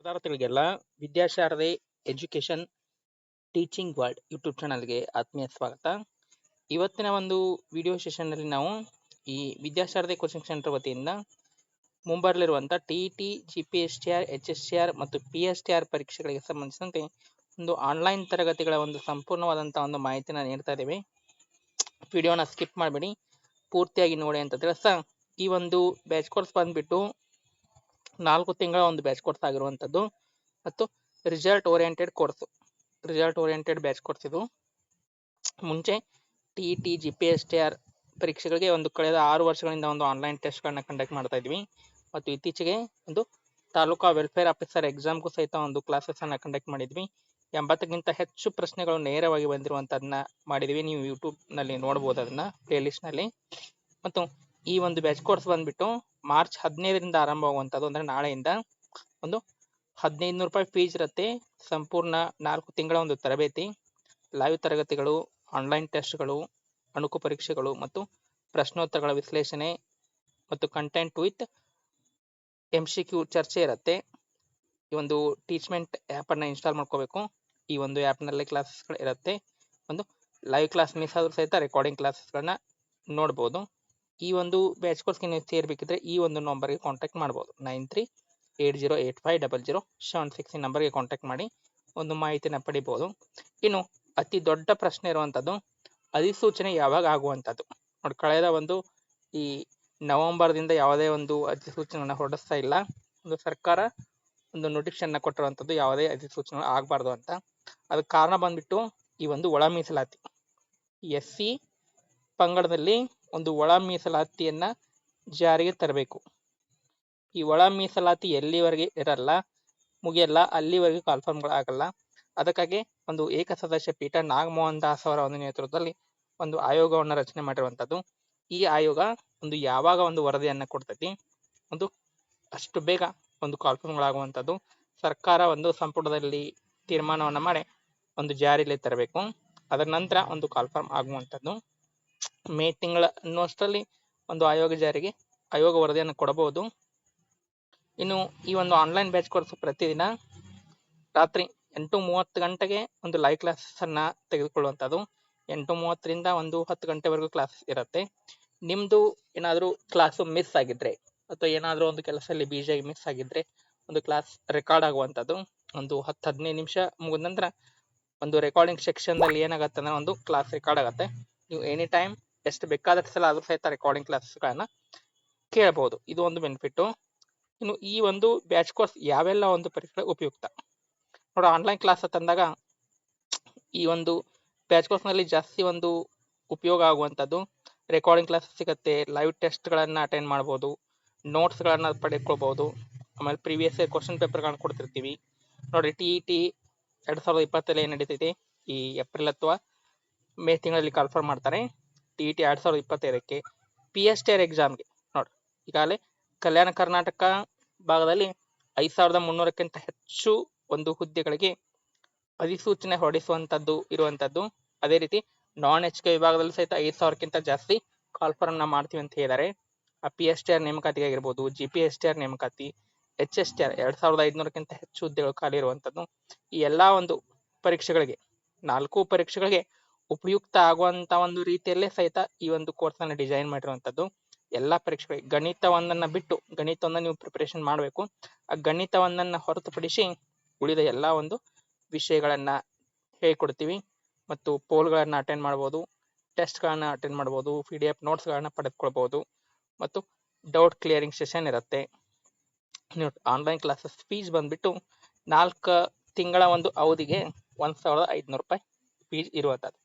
ವಿದ್ಯಾರ್ಥಿಗಳಿಗೆಲ್ಲ Vidyasharade education teaching world YouTube ಚಾನಲ್ಗೆ ಆತ್ಮೀಯ ಸ್ವಾಗತ. ಇವತ್ತಿನ ಒಂದು ವಿಡಿಯೋ ಸೆಷನ್ನಲ್ಲಿ ನಾವು ಈ ವಿದ್ಯಾಶಾರದೆ ಕೋಚಿಂಗ್ ಸೆಂಟರ್ ವತಿಯಿಂದ ಮುಂಬರಲಿರುವಂಥ T T, G P S T R, H S T R ಮತ್ತು ಪಿ ಎಸ್ ಟಿ ಆರ್ ಪರೀಕ್ಷೆಗಳಿಗೆ ಸಂಬಂಧಿಸಿದಂತೆ ಒಂದು ಆನ್ಲೈನ್ ತರಗತಿಗಳ ಒಂದು ಸಂಪೂರ್ಣವಾದಂಥ ಒಂದು ಮಾಹಿತಿನ ನೀಡ್ತಾ ಇದ್ದೇವೆ. ವಿಡಿಯೋನ ಸ್ಕಿಪ್ ಮಾಡಬೇಡಿ. ಪೂರ್ತಿಯಾಗಿ ನೋಡಿ ಅಂತ ತಿಳಿಸ್ತಾ ಈ ಒಂದು ಬ್ಯಾಚ್ ಕೋರ್ಸ್ ಬಂದ್ಬಿಟ್ಟು ನಾಲ್ಕು ತಿಂಗಳ ಒಂದು ಬ್ಯಾಚ್ ಕೋರ್ಸ್ ಆಗಿರುವಂಥದ್ದು ಮತ್ತು result oriented course result oriented batch course ಇದು. ಮುಂಚೆ T E T G P S T R ಪರೀಕ್ಷೆಗಳಿಗೆ ಒಂದು ಕಳೆದ ಆರು ವರ್ಷಗಳಿಂದ ಒಂದು ಆನ್ಲೈನ್ ಟೆಸ್ಟ್ಗಳನ್ನ ಕಂಡಕ್ಟ್ ಮಾಡ್ತಾ ಇದ್ವಿ. ಮತ್ತು ಇತ್ತೀಚೆಗೆ ಒಂದು ತಾಲೂಕಾ ವೆಲ್ಫೇರ್ ಆಫೀಸರ್ ಎಕ್ಸಾಮ್ಗೂ ಸಹಿತ ಒಂದು ಕ್ಲಾಸಸ್ಸನ್ನು ಕಂಡಕ್ಟ್ ಮಾಡಿದ್ವಿ. ಎಂಬತ್ತಕ್ಕಿಂತ ಹೆಚ್ಚು ಪ್ರಶ್ನೆಗಳು ನೇರವಾಗಿ ಬಂದಿರುವಂಥದ್ದನ್ನ ಮಾಡಿದ್ವಿ. ನೀವು ಯೂಟ್ಯೂಬ್ನಲ್ಲಿ ನೋಡ್ಬೋದು ಅದನ್ನ ಪ್ಲೇಲಿಸ್ಟ್ನಲ್ಲಿ ಮತ್ತು ಈ ಒಂದು ಬ್ಯಾಚ್ ಕೋರ್ಸ್ ಬಂದ್ಬಿಟ್ಟು ಮಾರ್ಚ್ ಹದಿನೈದರಿಂದ ಆರಂಭವಾಗುವಂಥದ್ದು ಅಂದರೆ ನಾಳೆಯಿಂದ ಒಂದು ಹದಿನೈದು ರೂಪಾಯಿ ಫೀಸ್ ಇರುತ್ತೆ. ಸಂಪೂರ್ಣ ನಾಲ್ಕು ತಿಂಗಳ ಒಂದು ತರಬೇತಿ ಲೈವ್ ತರಗತಿಗಳು ಆನ್ಲೈನ್ ಟೆಸ್ಟ್ಗಳು ಅಣುಕು ಪರೀಕ್ಷೆಗಳು ಮತ್ತು ಪ್ರಶ್ನೋತ್ತರಗಳ ವಿಶ್ಲೇಷಣೆ ಮತ್ತು content with M C Q ಚರ್ಚೆ ಇರುತ್ತೆ. ಈ ಒಂದು ಟೀಚ್ಮೆಂಟ್ ಆ್ಯಪನ್ನು ಇನ್ಸ್ಟಾಲ್ ಮಾಡ್ಕೋಬೇಕು. ಈ ಒಂದು ಆ್ಯಪ್ನಲ್ಲಿ ಕ್ಲಾಸಸ್ಗಳು ಇರುತ್ತೆ. ಒಂದು ಲೈವ್ ಕ್ಲಾಸ್ ಮಿಸ್ ಆದರೂ ಸಹಿತ ರೆಕಾರ್ಡಿಂಗ್ ಕ್ಲಾಸಸ್ಗಳನ್ನ ನೋಡ್ಬೋದು. ಈ ಒಂದು ಬ್ಯಾಚ್ ಕೋರ್ಸ್ಗೆ ನೀವು ಸೇರಬೇಕಿದ್ರೆ ಈ ಒಂದು ನಂಬರ್ಗೆ ಕಾಂಟ್ಯಾಕ್ಟ್ ಮಾಡ್ಬೋದು. Nine three eight zero eight five double zero seven six ಈ ನಂಬರ್ಗೆ ಕಾಂಟ್ಯಾಕ್ಟ್ ಮಾಡಿ ಒಂದು ಮಾಹಿತಿನ ಪಡಿಬೋದು. ಇನ್ನು ಅತಿ ದೊಡ್ಡ ಪ್ರಶ್ನೆ ಇರುವಂಥದ್ದು ಅಧಿಸೂಚನೆ ಯಾವಾಗ ಆಗುವಂಥದ್ದು ನೋಡಿ, ಕಳೆದ ಒಂದು ಈ ನವೆಂಬರ್ದಿಂದ ಯಾವುದೇ ಒಂದು ಅಧಿಸೂಚನೆಯನ್ನು ಹೊರಡಿಸ್ತಾ ಇಲ್ಲ. ಒಂದು ಸರ್ಕಾರ ಒಂದು ನೋಟಿಫಿಕೇಶನ್ ಕೊಟ್ಟಿರುವಂಥದ್ದು ಯಾವುದೇ ಅಧಿಸೂಚನೆ ಆಗಬಾರ್ದು ಅಂತ. ಅದಕ್ಕೆ ಕಾರಣ ಬಂದ್ಬಿಟ್ಟು ಈ ಒಂದು ಒಳ ಮೀಸಲಾತಿ. ಎಸ್ ಸಿ ಪಂಗಡದಲ್ಲಿ ಒಂದು ಒಳ ಮೀಸಲಾತಿಯನ್ನ ಜಾರಿಗೆ ತರಬೇಕು. ಈ ಒಳ ಮೀಸಲಾತಿ ಎಲ್ಲಿವರೆಗೆ ಇರಲ್ಲ, ಮುಗಿಯಲ್ಲ, ಅಲ್ಲಿವರೆಗೆ ಕಾಲ್ಫಾರ್ಮ್ಗಳಾಗಲ್ಲ ಅದಕ್ಕಾಗಿ ಒಂದು ಏಕಸದಸ್ಯ ಪೀಠ ನಾಗಮೋಹನ್ ದಾಸ್ ಅವರ ಒಂದು ನೇತೃತ್ವದಲ್ಲಿ ಒಂದು ಆಯೋಗವನ್ನು ರಚನೆ ಮಾಡಿರುವಂಥದ್ದು. ಈ ಆಯೋಗ ಒಂದು ಯಾವಾಗ ಒಂದು ವರದಿಯನ್ನ ಕೊಡ್ತೈತಿ, ಒಂದು ಅಷ್ಟು ಬೇಗ ಒಂದು ಕಾಲ್ಫಾರ್ಮ್ಗಳಾಗುವಂಥದ್ದು ಸರ್ಕಾರ ಒಂದು ಸಂಪುಟದಲ್ಲಿ ತೀರ್ಮಾನವನ್ನು ಮಾಡಿ ಒಂದು ಜಾರಿಯಲ್ಲಿ ತರಬೇಕು. ಅದರ ನಂತರ ಒಂದು ಕಾಲ್ಫಾರ್ಮ್ ಆಗುವಂಥದ್ದು. ಮೇ ತಿಂಗಳ ಅನ್ನುವಷ್ಟರಲ್ಲಿ ಒಂದು ಆಯೋಗ ಜಾರಿಗೆ, ಆಯೋಗ ವರದಿಯನ್ನು ಕೊಡಬಹುದು. ಇನ್ನು ಈ ಒಂದು ಆನ್ಲೈನ್ ಬ್ಯಾಚ್ ಕೋರ್ಸ್ ಪ್ರತಿದಿನ ರಾತ್ರಿ ಎಂಟು ಮೂವತ್ತು ಗಂಟೆಗೆ ಒಂದು ಲೈವ್ ಕ್ಲಾಸ್ ಅನ್ನ ತೆಗೆದುಕೊಳ್ಳುವಂಥದ್ದು. ಎಂಟು ಮೂವತ್ತರಿಂದ ಒಂದು ಹತ್ತು ಗಂಟೆವರೆಗೂ ಕ್ಲಾಸ್ ಇರುತ್ತೆ. ನಿಮ್ಮದು ಏನಾದರೂ ಕ್ಲಾಸು ಮಿಸ್ ಆಗಿದ್ರೆ ಅಥವಾ ಏನಾದರೂ ಒಂದು ಕೆಲಸದಲ್ಲಿ ಬೀಜಾಗಿ ಮಿಸ್ ಆಗಿದ್ರೆ ಒಂದು ಕ್ಲಾಸ್ ರೆಕಾರ್ಡ್ ಆಗುವಂಥದ್ದು. ಒಂದು ಹತ್ತು, ಹದಿನೈದು ನಿಮಿಷ ಮುಗಿದ ನಂತರ ಒಂದು ರೆಕಾರ್ಡಿಂಗ್ ಸೆಕ್ಷನ್ದಲ್ಲಿ ಏನಾಗುತ್ತೆ ಅಂದ್ರೆ ಒಂದು ಕ್ಲಾಸ್ ರೆಕಾರ್ಡ್ ಆಗುತ್ತೆ. ನೀವು ಎನಿ ಟೈಮ್ ಎಷ್ಟು ಬೇಕಾದಷ್ಟು ಸಲ ಆದರೂ ಸಹಿತ ರೆಕಾರ್ಡಿಂಗ್ ಕ್ಲಾಸ್ಗಳನ್ನ ಕೇಳಬಹುದು ಇದು ಒಂದು ಬೆನಿಫಿಟ್ಟು ಇನ್ನು ಈ ಒಂದು ಬ್ಯಾಚ್ ಕೋರ್ಸ್ ಯಾವೆಲ್ಲ ಒಂದು ಪರೀಕ್ಷೆ ಉಪಯುಕ್ತ? ನೋಡಿ ಆನ್ಲೈನ್ ಕ್ಲಾಸ್ ತಂದಾಗ ಈ ಒಂದು ಬ್ಯಾಚ್ ಕೋರ್ಸ್ನಲ್ಲಿ ಜಾಸ್ತಿ ಒಂದು ಉಪಯೋಗ ಆಗುವಂಥದ್ದು ರೆಕಾರ್ಡಿಂಗ್ ಕ್ಲಾಸ್ ಸಿಗುತ್ತೆ ಲೈವ್ ಟೆಸ್ಟ್ಗಳನ್ನು ಅಟೆಂಡ್ ಮಾಡ್ಬೋದು ನೋಟ್ಸ್ಗಳನ್ನು ಪಡೆದುಕೊಳ್ಬೋದು, ಆಮೇಲೆ ಪ್ರೀವಿಯಸ್ ಕ್ವಶನ್ ಪೇಪರ್ಗಳನ್ನ ಕೊಡ್ತಿರ್ತೀವಿ. ನೋಡಿ ಟಿ ಇ ಟಿ ಎರಡು ಸಾವಿರದ ಇಪ್ಪತ್ತರಲ್ಲಿ ಏನು ನಡೀತೈತಿ? ಈ ಏಪ್ರಿಲ್ ಅಥವಾ ಮೇ ತಿಂಗಳಲ್ಲಿ ಕಾಲ್ಫರ್ ಮಾಡ್ತಾರೆ. ಟಿ ಇ ಟಿ ಎರಡು ಸಾವಿರದ ಇಪ್ಪತ್ತೈದಕ್ಕೆ ಪಿ ಎಸ್ ಟಿ ಆರ್ ಎಕ್ಸಾಮ್ಗೆ ನೋಡಿ, ಈಗಾಗಲೇ ಕಲ್ಯಾಣ ಕರ್ನಾಟಕ ಭಾಗದಲ್ಲಿ ಐದು ಸಾವಿರದ ಮುನ್ನೂರಕ್ಕಿಂತ ಹೆಚ್ಚು ಒಂದು ಹುದ್ದೆಗಳಿಗೆ ಅಧಿಸೂಚನೆ ಹೊರಡಿಸುವಂಥದ್ದು ಇರುವಂಥದ್ದು. ಅದೇ ರೀತಿ ನಾನ್ ಎಚ್ ಕೆ ವಿಭಾಗದಲ್ಲಿ ಸಹಿತ ಐದು ಸಾವಿರಕ್ಕಿಂತ ಜಾಸ್ತಿ ಕಾಲ್ಫಾರ್ಮ್ನ ಮಾಡ್ತೀವಿ ಅಂತ ಹೇಳಿದ್ದಾರೆ. ಆ ಪಿ ಎಸ್ ಟಿ ಆರ್ ನೇಮಕಾತಿಗೆ ಆಗಿರ್ಬೋದು G P S T R ನೇಮಕಾತಿ ಎಚ್ ಎಸ್ ಟಿ ಆರ್ ಎರಡು ಸಾವಿರದ ಐದುನೂರಕ್ಕಿಂತ ಹೆಚ್ಚು ಹುದ್ದೆಗಳು ಖಾಲಿ ಇರುವಂಥದ್ದು. ಈ ಎಲ್ಲ ಒಂದು ಪರೀಕ್ಷೆಗಳಿಗೆ, ನಾಲ್ಕು ಪರೀಕ್ಷೆಗಳಿಗೆ ಉಪಯುಕ್ತ ಆಗುವಂತ ಒಂದು ರೀತಿಯಲ್ಲೇ ಸಹಿತ ಈ ಒಂದು ಕೋರ್ಸ್ ಡಿಸೈನ್ ಮಾಡಿರುವಂತದ್ದು. ಎಲ್ಲಾ ಪರೀಕ್ಷೆ ಗಣಿತ ಒಂದನ್ನ ಬಿಟ್ಟು ಗಣಿತವನ್ನ ನೀವು ಪ್ರಿಪರೇಷನ್ ಮಾಡಬೇಕು. ಆ ಗಣಿತ ಒಂದನ್ನ ಹೊರತುಪಡಿಸಿ ಉಳಿದ ಎಲ್ಲಾ ಒಂದು ವಿಷಯಗಳನ್ನ ಹೇಳ್ಕೊಡ್ತೀವಿ. ಮತ್ತು ಪೋಲ್ಗಳನ್ನ ಅಟೆಂಡ್ ಮಾಡ್ಬೋದು ಟೆಸ್ಟ್ಗಳನ್ನ ಅಟೆಂಡ್ ಮಾಡ್ಬೋದು ಪಿ ಡಿ ಎಫ್ ನೋಟ್ಸ್ಗಳನ್ನ ಪಡೆದುಕೊಳ್ಬೋದು. ಮತ್ತು ಡೌಟ್ ಕ್ಲಿಯರಿಂಗ್ ಸೆಷನ್ ಇರುತ್ತೆ. ಆನ್ಲೈನ್ ಕ್ಲಾಸಸ್ ಫೀಸ್ ಬಂದ್ಬಿಟ್ಟು ನಾಲ್ಕು ತಿಂಗಳ ಒಂದು ಅವಧಿಗೆ ಒಂದ್ ಸಾವಿರದ ಐದುನೂರು ರೂಪಾಯಿ ಫೀಸ್ ಇರುವಂಥದ್ದು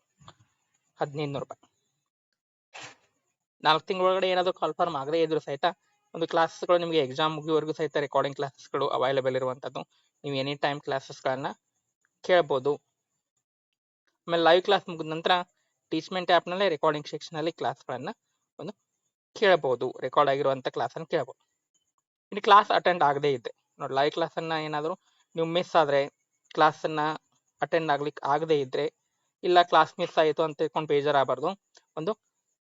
ಹದಿನೈದು ರೂಪಾಯಿ. ನಾಲ್ಕು ತಿಂಗಳೊಳಗಡೆ ಏನಾದರೂ ಕಾಲ್ಫಾರ್ಮ್ ಆಗದೇ ಇದ್ರು ಸಹಿತ ಒಂದು ಕ್ಲಾಸಸ್ಗಳು ನಿಮಗೆ ಎಕ್ಸಾಮ್ ಮುಗಿಯುವವರೆಗೂ ಸಹಿತ ರೆಕಾರ್ಡಿಂಗ್ ಕ್ಲಾಸಸ್ಗಳು ಅವೈಲೇಬಲ್ ಇರುವಂಥದ್ದು ನೀವು ಎನಿ ಟೈಮ್ ಕ್ಲಾಸಸ್ಗಳನ್ನ ಕೇಳ್ಬೋದು. ಆಮೇಲೆ ಲೈವ್ ಕ್ಲಾಸ್ ಮುಗಿದ ನಂತರ ಟೀಚ್ಮೆಂಟ್ ಆ್ಯಪ್ನಲ್ಲೇ ರೆಕಾರ್ಡಿಂಗ್ ಸೆಕ್ಷನಲ್ಲಿ ಕ್ಲಾಸ್ಗಳನ್ನು ಒಂದು ಕೇಳಬಹುದು ರೆಕಾರ್ಡ್ ಆಗಿರುವಂಥ ಕ್ಲಾಸನ್ನು ಕೇಳ್ಬೋದು. ಇನ್ನು ಕ್ಲಾಸ್ ಅಟೆಂಡ್ ಆಗದೇ ಇದ್ದೆ ನೋಡಿ ಲೈವ್ ಕ್ಲಾಸನ್ನು ಏನಾದರೂ ನೀವು ಮಿಸ್ ಆದರೆ ಕ್ಲಾಸನ್ನು ಅಟೆಂಡ್ ಆಗ್ಲಿಕ್ಕೆ ಆಗದೇ ಇದ್ರೆ ಇಲ್ಲ ಕ್ಲಾಸ್ ಮಿಸ್ ಆಯಿತು ಅಂತ ತಿಳ್ಕೊಂಡು ಬೇಜಾರಾಗಬಾರ್ದು. ಒಂದು,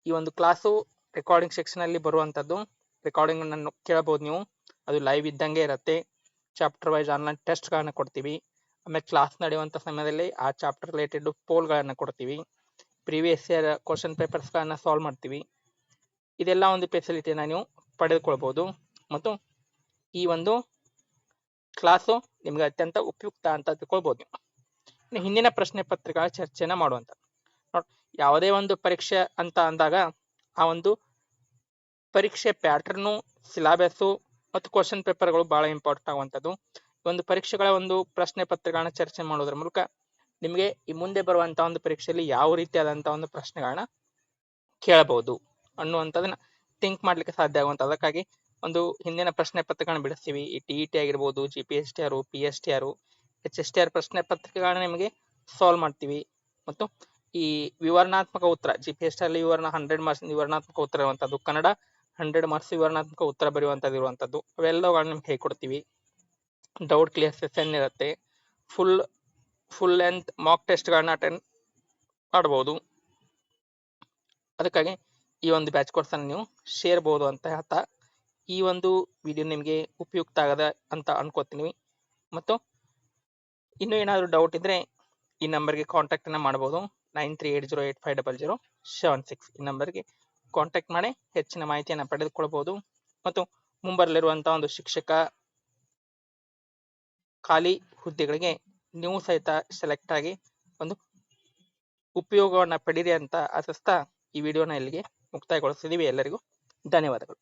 ಈ ಒಂದು ಕ್ಲಾಸು ರೆಕಾರ್ಡಿಂಗ್ ಸೆಕ್ಷನಲ್ಲಿ ಬರುವಂಥದ್ದು ರೆಕಾರ್ಡಿಂಗ್ ಅನ್ನು ಕೇಳಬಹುದು ನೀವು. ಅದು ಲೈವ್ ಇದ್ದಂಗೆ ಇರುತ್ತೆ. ಚಾಪ್ಟರ್ ವೈಸ್ ಆನ್ಲೈನ್ ಟೆಸ್ಟ್ಗಳನ್ನು ಕೊಡ್ತೀವಿ. ಆಮೇಲೆ ಕ್ಲಾಸ್ ನಡೆಯುವಂಥ ಸಮಯದಲ್ಲಿ ಆ ಚಾಪ್ಟರ್ ರಿಲೇಟೆಡ್ ಪೋಲ್ಗಳನ್ನು ಕೊಡ್ತೀವಿ. ಪ್ರೀವಿಯಸ್ ಇಯರ್ ಕ್ವಶನ್ ಪೇಪರ್ಸ್ಗಳನ್ನ ಸಾಲ್ವ್ ಮಾಡ್ತೀವಿ. ಇದೆಲ್ಲ ಒಂದು ಫೆಸಿಲಿಟಿನ ನೀವು ಪಡೆದುಕೊಳ್ಬೋದು. ಮತ್ತು ಈ ಒಂದು ಕ್ಲಾಸು ನಿಮ್ಗೆ ಅತ್ಯಂತ ಉಪಯುಕ್ತ ಅಂತ ತಿಳ್ಕೊಳ್ಬೋದು. ಹಿಂದಿನ ಪ್ರಶ್ನೆ ಪತ್ರಿಕೆಗಳ ಚರ್ಚೆನ ಮಾಡುವಂತ. ಯಾವುದೇ ಒಂದು ಪರೀಕ್ಷೆ ಅಂತ ಅಂದಾಗ ಆ ಒಂದು ಪರೀಕ್ಷೆ ಪ್ಯಾಟರ್ನು, ಸಿಲಾಬಸ್ಸು ಮತ್ತು ಕ್ವಶನ್ ಪೇಪರ್ಗಳು ಬಹಳ ಇಂಪಾರ್ಟೆಂಟ್ ಆಗುವಂಥದ್ದು. ಒಂದು ಪರೀಕ್ಷೆಗಳ ಒಂದು ಪ್ರಶ್ನೆ ಪತ್ರಿಕೆಗಳನ್ನ ಚರ್ಚೆ ಮಾಡೋದ್ರ ಮೂಲಕ ನಿಮಗೆ ಈ ಮುಂದೆ ಬರುವಂತ ಒಂದು ಪರೀಕ್ಷೆಯಲ್ಲಿ ಯಾವ ರೀತಿಯಾದಂತ ಒಂದು ಪ್ರಶ್ನೆಗಳನ್ನ ಕೇಳಬಹುದು ಅನ್ನುವಂಥದ್ದನ್ನ ಥಿಂಕ್ ಮಾಡ್ಲಿಕ್ಕೆ ಸಾಧ್ಯ ಆಗುವಂತ ಅದಕ್ಕಾಗಿ ಒಂದು ಹಿಂದಿನ ಪ್ರಶ್ನೆ ಪತ್ರಿಕೆಗಳನ್ನ ಬಿಡಿಸ್ತೀವಿ. ಈ ಟಿ ಇ ಟಿ ಆಗಿರ್ಬೋದು G P S T R P S T R H S T R ಪ್ರಶ್ನೆ ಪತ್ರಿಕೆಗಳನ್ನ ನಿಮಗೆ ಸಾಲ್ವ್ ಮಾಡ್ತೀವಿ. ಮತ್ತು ಈ ವಿವರಣಾತ್ಮಕ ಉತ್ತರ ಜಿ ಪಿ ಎಸ್ ಟಿ ವಿವರಣ ಹಂಡ್ರೆಡ್ ಮಾರ್ಕ್ಸ್ ವಿವರಣಾತ್ಮಕ ಉತ್ತರ ಇರುವಂತದ್ದು, ಕನ್ನಡ ಹಂಡ್ರೆಡ್ ಮಾರ್ಕ್ಸ್ ವಿವರಣಾತ್ಮಕ ಉತ್ತರ ಬರೆಯುವಂತದ್ದು ಇರುವಂಥದ್ದು ಅವೆಲ್ಲವುಗಳನ್ನ ನಿಮ್ಗೆ ಹೇಳ್ಕೊಡ್ತೀವಿ. ಡೌಟ್ ಕ್ಲಿಯರ್ ಸೆಷನ್ ಇರುತ್ತೆ. ಫುಲ್ ಫುಲ್ ಲೆಂತ್ ಮಾಕ್ ಟೆಸ್ಟ್ಗಳನ್ನ ಅಟೆಂಡ್ ಮಾಡ್ಬೋದು. ಅದಕ್ಕಾಗಿ ಈ ಒಂದು ಬ್ಯಾಚ್ ಕೋರ್ಸನ್ನು ನೀವು ಸೇರ್ಬೋದು ಅಂತ ಹೇಳ್ತಾ ಈ ಒಂದು ವಿಡಿಯೋ ನಿಮಗೆ ಉಪಯುಕ್ತ ಆಗದ ಅಂತ ಅನ್ಕೋತೀನಿ. ಮತ್ತು ಇನ್ನೂ ಏನಾದರೂ ಡೌಟ್ ಇದ್ದರೆ ಈ ನಂಬರ್ಗೆ ಕಾಂಟ್ಯಾಕ್ಟನ್ನು ಮಾಡ್ಬೋದು. Nine three eight zero eight five double zero seven six ಈ ನಂಬರ್ಗೆ ಕಾಂಟ್ಯಾಕ್ಟ್ ಮಾಡಿ ಹೆಚ್ಚಿನ ಮಾಹಿತಿಯನ್ನು ಪಡೆದುಕೊಳ್ಬೋದು. ಮತ್ತು ಮುಂಬರಲಿರುವಂಥ ಒಂದು ಶಿಕ್ಷಕ ಖಾಲಿ ಹುದ್ದೆಗಳಿಗೆ ನೀವು ಸಹಿತ ಸೆಲೆಕ್ಟ್ ಆಗಿ ಒಂದು ಉಪಯೋಗವನ್ನು ಪಡೀರಿ ಅಂತ ಆಶಿಸ್ತಾ ಈ ವಿಡಿಯೋನ ಇಲ್ಲಿಗೆ ಮುಕ್ತಾಯಗೊಳಿಸಿದ್ದೀವಿ ಎಲ್ಲರಿಗೂ ಧನ್ಯವಾದಗಳು.